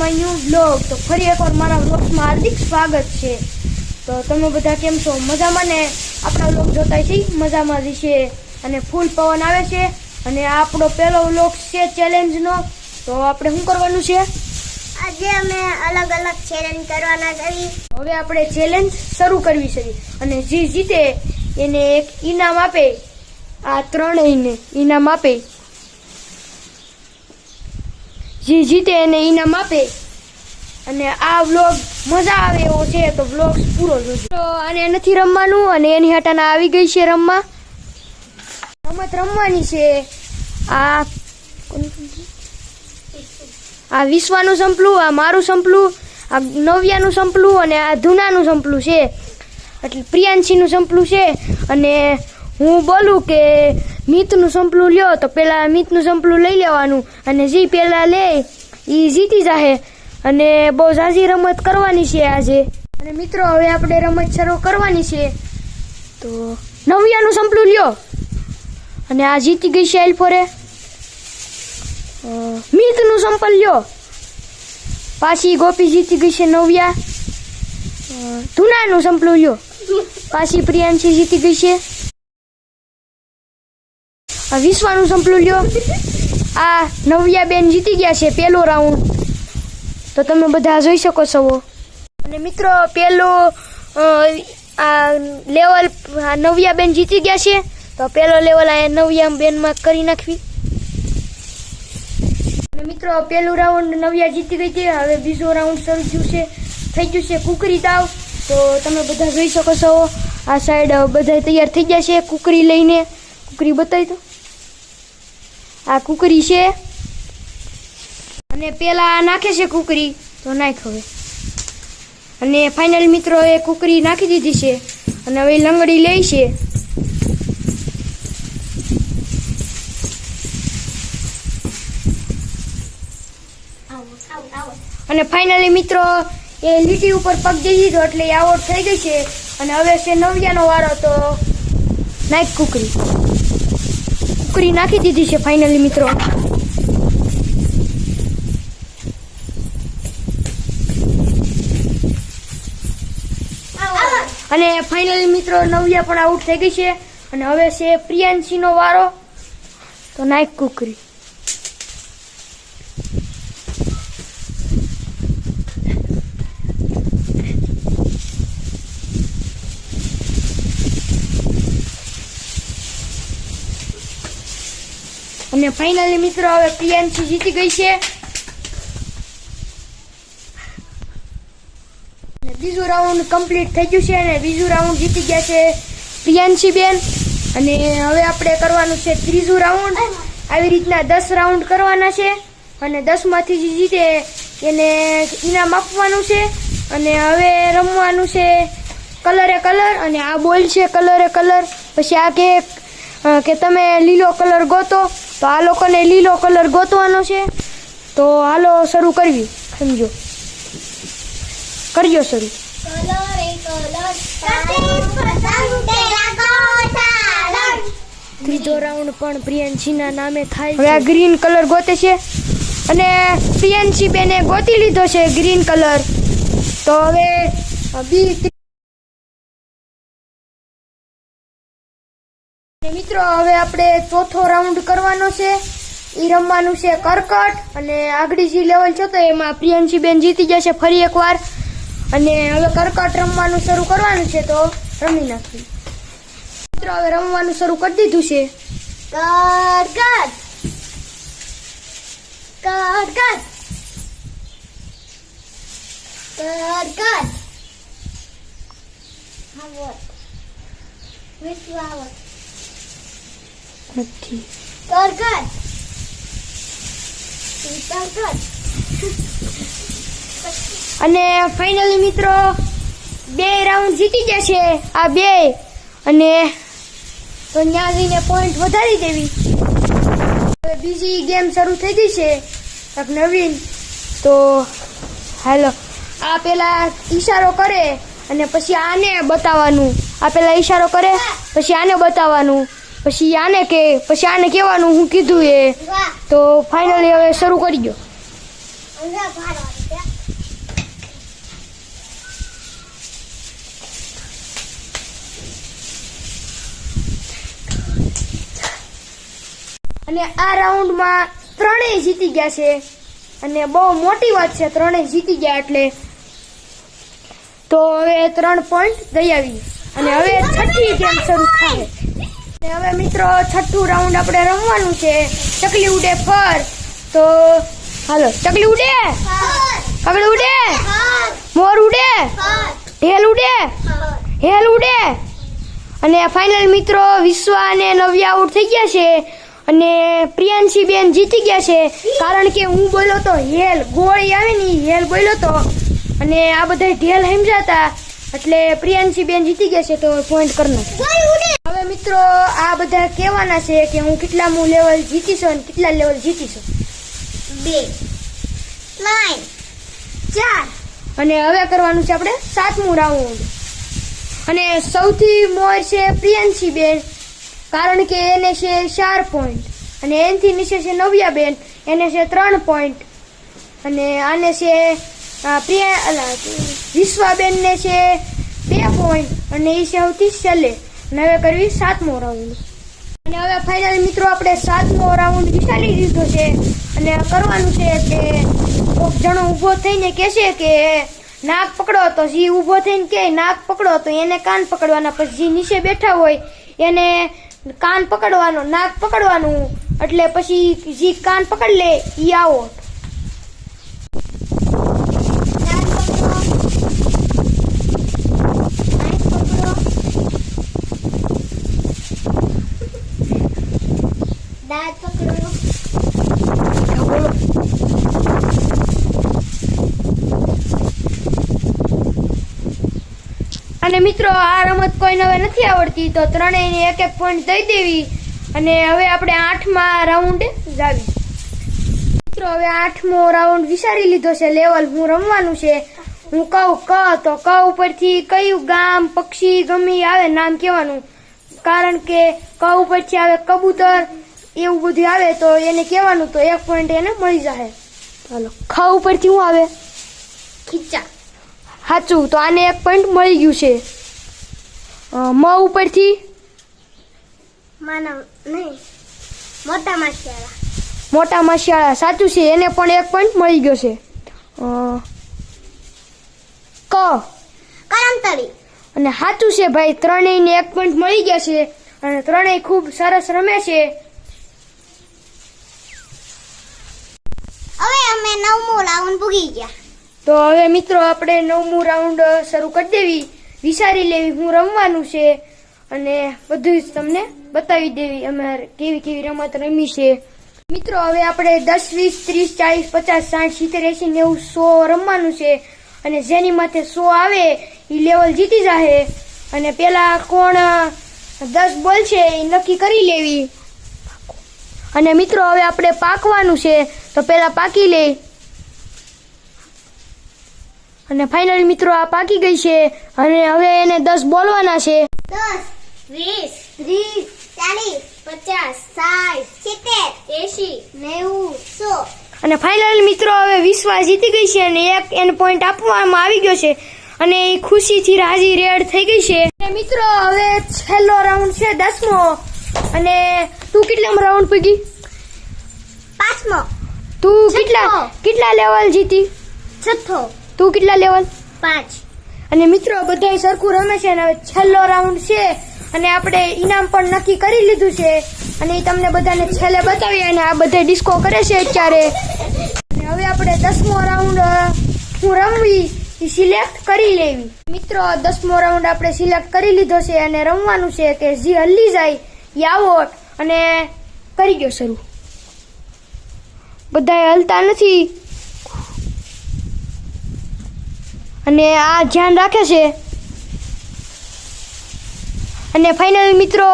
My new blog તો ફરી એકવાર મારા વ્લોગમાં હાર્દિક સ્વાગત છે. તો તમે બધા કેમ છો? મજામાં ને? આપણા વ્લોગ જોતા છે? મજામાં છે. અને ફૂલ પવન આવે છે. અને આપણો પહેલો વ્લોગ છે ચેલેન્જનો તો આપણે શું કરવાનું છે? આજે અમે અલગ અલગ ચેલેન્જ કરવાના છે. હવે આપણે ચેલેન્જ શરૂ કરવી છે. અને જે જીતે એને એક ઇનામ આપે. આ ત્રણેયને ઇનામ આપે. જે જીતે એને ઇનામ આપે. અને આ વ્લોગ મજા આવે એવો છે તો વ્લોગ પૂરો જોજો. અને નથી રમવાનું અને એની હટાના આવી ગઈ છે રમવા. રમત રમવાની છે. આ આ વિશ્વાનું સંપલું, આ મારું સંપલું, આ નવ્યાનું સંપલું અને આ ધૂનાનું સંપલું છે. એટલે પ્રિયાંશીનું સંપલું છે. અને હું બોલું કે મિતનું સંપલું લ્યો તો પેલા મિતનું સંપલું લઈ લેવાનું અને જે પેલા લે એ જીતી જાહે. અને બહુ ઝાઝી રમત કરવાની છે આજે. અને મિત્રો, હવે આપણે રમત શરૂ કરવાની છે. તો નવ્યાનું સંપલું લ્યો. અને આ જીતી ગઈ છે એલ્ફોરે મિતનું સંપલ લ્યો. પાછી ગોપી જીતી ગઈ છે નવ્યા. ધુનાનું સંપલું લ્યો. પાછી પ્રિયાંશી જીતી ગઈ છે. વિશ્વાનું સંપલું લ્યો આ નવ્યા બેન જીતી ગયા છે પેલો રાઉન્ડ તો તમે બધા જોઈ શકો છો. અને મિત્રો પેલો આ લેવલ નવ્યા બેન જીતી ગયા છે. તો પેલો લેવલ આ નવ્યા બેનમાં કરી નાખવી. અને મિત્રો પેલું રાઉન્ડ નવ્યા જીતી ગઈ છે. હવે બીજો રાઉન્ડ શરૂ થયું છે. થઈ ગયું છે કુકરી તાવ. તો તમે બધા જોઈ શકો છો. આ સાઈડ બધા તૈયાર થઈ ગયા છે કુકરી લઈને. કુકરી બતાવી દો આ કુકરી છે. અને પેલા નાખે છે કુકરી, તો નાખ હવે. અને ફાઇનલ મિત્રો એ કુકરી નાખી દીધી છે. અને હવે લંગડી લે છે. અને ફાઇનલી મિત્રો એ લીટી ઉપર પગ દઈ દીધો એટલે એ આઉટ થઈ ગઈ છે. અને હવે છે નવ્યાનો વારો, તો નાખ કુકરી. કુકરી નાખી દીધી છે ફાઇનલી મિત્રો. અને ફાઇનલી મિત્રો નવ્યા પણ આઉટ થઈ ગઈ છે. અને હવે છે પ્રિયાંશીનો વારો. તો નાયક કુકરી. અને ફાઇનલી મિત્રો, હવે પ્રિયાંશી જીતી ગઈ છે. અને બીજું રાઉન્ડ કમ્પ્લીટ થઈ ગયું છે અને બીજું રાઉન્ડ જીતી ગયા છે પ્રિયાંશી બેન. અને હવે આપણે કરવાનું છે ત્રીજું રાઉન્ડ આવી રીતના દસ રાઉન્ડ કરવાના છે. અને દસમાંથી જે જીતે એને ઇનામ આપવાનું છે. અને હવે રમવાનું છે કલરે કલર અને આ બોલ છે કલરે કલર. પછી આ કે કે તમે લીલો કલર ગોતો. તો આ લોકોને લીલો કલર ગોતવાનો છે. તો હાલો શરૂ કરવી સમજો. કરજો શરૂ. ત્રીજો રાઉન્ડ પણ પ્રિયંશીના નામે થાય હવે આ ગ્રીન કલર ગોતે છે. અને પ્રિયંશી બેને ગોતી લીધો છે ગ્રીન કલર. તો હવે બી મિત્રો, હવે આપણે ચોથો રાઉન્ડ કરવાનો છે. એ રમવાનું છે કરકટ અને આગળ જે લેવલ છે તો એમાં પ્રિયંશીબેન જીતી જશે ફરી એકવાર. અને હવે કરકટ રમવાનું શરૂ કરવાનું છે તો રમી નાખવી મિત્રો, હવે રમવાનું શરૂ કરી દીધું છે. કરકટ! કરકટ! કરકટ! આવો. વિશ્વાવત નથી કરકટ અને ફાઇનલી મિત્રો બે રાઉન્ડ જીતી છે આ બે. અને તો ત્યાં જઈને પોઈન્ટ વધારી દેવી. હવે બીજી ગેમ શરૂ થઈ ગઈ છે નવીન. તો હાલો આ પેલા ઈશારો કરે અને પછી આને બતાવવાનું. આ પેલા ઈશારો કરે પછી આને બતાવવાનું. પછી આને કે પછી આને કહેવાનું હું કીધું એ. તો ફાઇનલી હવે શરૂ કરી દો અને આ રાઉન્ડમાં ત્રણેય જીતી ગયા છે. અને બહુ મોટી વાત છે ત્રણેય જીતી ગયા એટલે. તો હવે ત્રણ પોઈન્ટ દઈ આવી. અને હવે છઠ્ઠી ગેમ શરૂ થાય. હવે મિત્રો છઠ્ઠું રાઉન્ડ આપણે રમવાનું છે. ચકલી ઉડે ફર તો હાલો, ચકલી ઉડે? કગડ ઉડે? મોર ઉડે? ઢેલ ઉડે? હેલ ઉડે? અને ફાઇનલ મિત્રો વિશ્વ અને નવ્યા આઉટ થઈ ગયા છે. અને પ્રિયાંશી બેન જીતી ગયા છે. કારણ કે હું બોલ્યો તો હેલ, ગોળી આવે ને હેલ બોલ્યો તો. અને આ બધા ઢેલ સમજાતા. એટલે પ્રિયાંશી બેન જીતી ગયા છે તો પોઈન્ટ કરનાર હવે મિત્રો આ બધા કહેવાના છે કે હું કેટલામું લેવલ જીતીશું અને કેટલા લેવલ જીતીશું. બે ત્રણ ચાર. અને હવે કરવાનું છે આપણે સાતમું રાઉન્ડ અને સૌથી મોર છે પ્રિયંશી બેન કારણ કે એને છે ચાર પોઈન્ટ અને એનથી નીચે છે નવ્યા બેન એને છે ત્રણ પોઈન્ટ અને આને છે પ્રિયા વિશ્વાબેનને છે બે પોઈન્ટ અને એ છે સૌથી છેલ્લે. અને હવે કરવી સાતમો રાઉન્ડ અને હવે ફાઇનલ મિત્રો, આપણે સાતમો રાઉન્ડ વિચારી લીધો છે. અને કરવાનું છે કે કોઈક જણો ઊભો થઈને કહેશે કે નાક પકડો, તો જે ઊભો થઈને કે નાક પકડો. તો એને કાન પકડવાના, પછી જે નીચે બેઠા હોય, એને કાન પકડવાનો, નાક પકડવાનું. એટલે પછી જે કાન પકડ લે, ઈ આવો. અને મિત્રો, આ રમત કોઈને હવે નથી આવડતી, તો ત્રણેયને એક એક પોઈન્ટ દઈ દેવી. અને હવે આપણે આઠમા રાઉન્ડ જાવી. મિત્રો, હવે આઠમો રાઉન્ડ વિચારી લીધો છે. લેવલ હું રમવાનું છે. હું કહું, ક, તો ક ઉપરથી કયું ગામ પક્ષી ગમી આવે નામ કહેવાનું. કારણ કે ક ઉપરથી આવે કબૂતર એવું બધું આવે તો એને કહેવાનું તો એક પોઈન્ટ એને મળી જાય ચાલો ખ ઉપરથી શું આવે. ખીચા. સાચું તો આને એક પોઈન્ટ મળી ગયું છે. મ ઉપરથી? માનવ નહીં મોટા માછિયાળા મોટા માસિયાળા સાચું છે એને પણ એક પોઈન્ટ મળી ગયો છે. ક. કરમતળી. અને સાચું છે ભાઈ ત્રણેયને એક પોઈન્ટ મળી ગયા છે. અને ત્રણેય ખૂબ સરસ રમે છે હવે અમે નવમું રાઉન્ડ પૂગી ગયા. તો હવે મિત્રો આપણે નવમું રાઉન્ડ શરૂ કરી દેવી. વિચારી લેવી હું રમવાનું છે અને બધું તમને બતાવી દેવી અમે કેવી કેવી રમત રમી છે. મિત્રો હવે આપણે દસ, વીસ, ત્રીસ, ચાલીસ, પચાસ, સાઠ, સિત્તેર એસી નેવું, સો રમવાનું છે અને જેની માથે સો આવે એ લેવલ જીતી જાહે. અને પેલા કોણ દસ બોલ છે એ નક્કી કરી લેવી. અને મિત્રો હવે આપણે પાકવાનું છે તો પેલા પાકી લે. અને ફાઇનલ મિત્રો આ પાકી ગઈ છે અને હવે એને દસ બોલવાના છે. દસ વીસ ત્રીસ ચાલીસ પચાસ સાઠ સિત્તેર એસી નેવું સો. અને ફાઇનલ મિત્રો હવે વિશ્વાસ જીતી ગઈ છે અને એક એને પોઈન્ટ આપવામાં આવી ગયો છે અને એ ખુશીથી રાજી રેડ થઈ ગઈ છે. મિત્રો હવે છેલ્લો રાઉન્ડ છે દસમો. અને તું કેટલામાં રાઉન્ડ પૂગી પાંચમો. તું કેટલા. કેટલા લેવલ જીતી? છઠ્ઠો. તું કેટલા લેવલ? પાંચ. અને મિત્રો બધાય સરખું રમે છે અને હવે છેલ્લો રાઉન્ડ છે અને આપણે ઇનામ પણ નક્કી કરી લીધું છે અને એ તમને બધાને છેલ્લે બતાવીએ અને આ બધા ડિસ્કો કરે છે અત્યારે. અને હવે આપણે દસમો રાઉન્ડ હું રમવી એ સિલેક્ટ કરી લેવી. મિત્રો દસમો રાઉન્ડ આપણે સિલેક્ટ કરી લીધો છે અને રમવાનું છે કે જે હલ્લી જાય એ આવો. અને કરી ગયો શરૂ. બધાય હલતા નથી. અને આ ધ્યાન રાખે છે. અને ફાઇનલ મિત્રો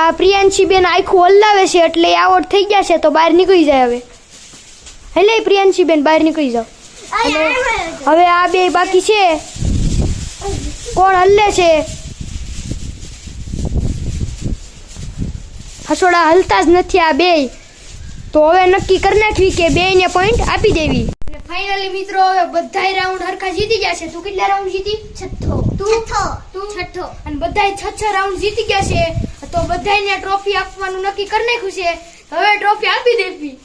આ પ્રિયાંશીબેન આખું હલાવે છે એટલે આઉટ થઈ ગયા છે તો બહાર નીકળી જાય હવે. હેલે પ્રિયાંશીબેન બહાર નીકળી જાઓ. હવે આ બે બાકી છે. કોણ હલ્લે છે? હસોડા હલતા જ નથી આ બે તો હવે નક્કી કરી નાખવી કે બે ને પોઈન્ટ આપી દેવી. ફાઇનલી મિત્રો હવે બધાય રાઉન્ડ હરખા જીતી ગયા છે. તું કેટલા રાઉન્ડ જીતી? છઠ્ઠો. તું? છઠ્ઠો. તું? છઠ્ઠો. અને બધાય છ છ રાઉન્ડ જીતી ગયા છે. તો બધાયને ટ્રોફી આપવાનું નક્કી કરી નાખ્યું છે. હવે ટ્રોફી આપી દેવી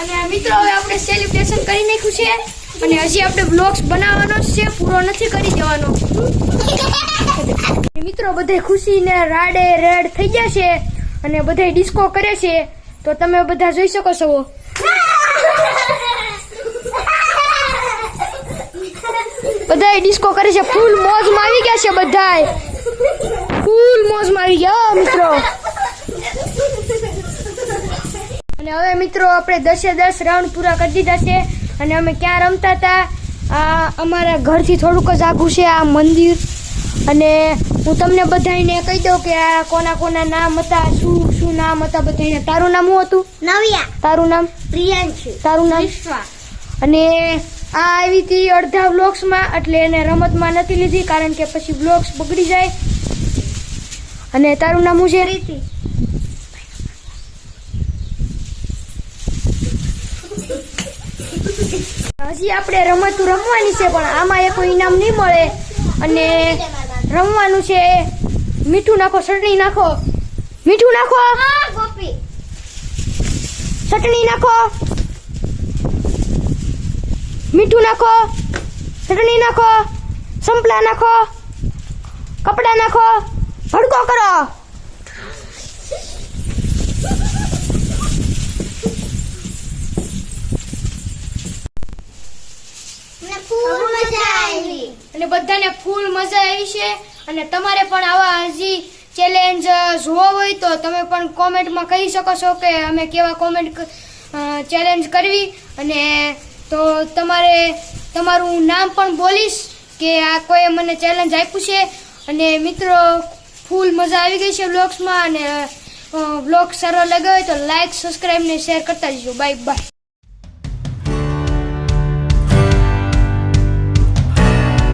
અને મિત્રો હવે આપણે સેલિબ્રેશન કરી નાખ્યું છે. અને હજી આપણે બ્લોગ્સ બનાવવાનો છે. પૂરો નથી કરી દેવાનો. મિત્રો બધે ખુશીને રાડે રેડ થઈ ગયા છે અને બધે ડિસ્કો કરે છે. તો તમે બધા જોઈ શકો છો. બધા ડિસ્કો કરે છે. ફૂલ મોજમાં આવી ગયા છે બધાય. ફૂલ મોજમાં આવી ગયા મિત્રો. અને હવે મિત્રો આપણે દસે દસ રાઉન્ડ પૂરા કરી દીધા છે. અને અમે ક્યાં રમતા હતા આ અમારા ઘરથી થોડુંક જ આગું છે, આ મંદિર. અને હું તમને બધાને કહી દઉં કે આ કોના કોના નામ હતા શું શું નામ હતા બધાને તારું નામ શું હતું? નવ્યા. તારું નામ? પ્રિયાંશુ. તારું નામ? અને આ આવી હતી અડધા બ્લોક્સમાં એટલે એને રમતમાં નથી લીધી કારણ કે પછી બ્લોક્સ બગડી જાય. અને તારું નામ શું છે? રીતિ હજી આપણે રમતું રમવાની છે પણ આમાં એ કોઈ ઇનામ નહીં મળે. અને રમવાનું છે. મીઠું નાખો ચટણી નાખો. મીઠું નાખો. હા ગોપી. ચટણી નાખો. મીઠું નાખો. ચટણી નાખો. સંપલા નાખો. કપડાં નાખો. ભડકો કરો મને ફૂલ મજા આવી અને બધાને ફૂલ મજા આવી છે. અને તમારે પણ આવા હજી ચેલેન્જ જોવો હોય તો તમે પણ કોમેન્ટમાં કહી શકો છો કે અમે કેવા કોમેન્ટ ચેલેન્જ કરવી. અને તો તમારે, તમારું નામ પણ બોલીશ કે આ કોઈ મને ચેલેન્જ આપ્યું છે. અને મિત્રો, ફૂલ મજા આવી ગઈ છે બ્લોગ્સમાં અને બ્લોગ સારો લાગ્યો હોય તો લાઈક સબસ્ક્રાઈબ ને શેર કરતા જજો. Bye bye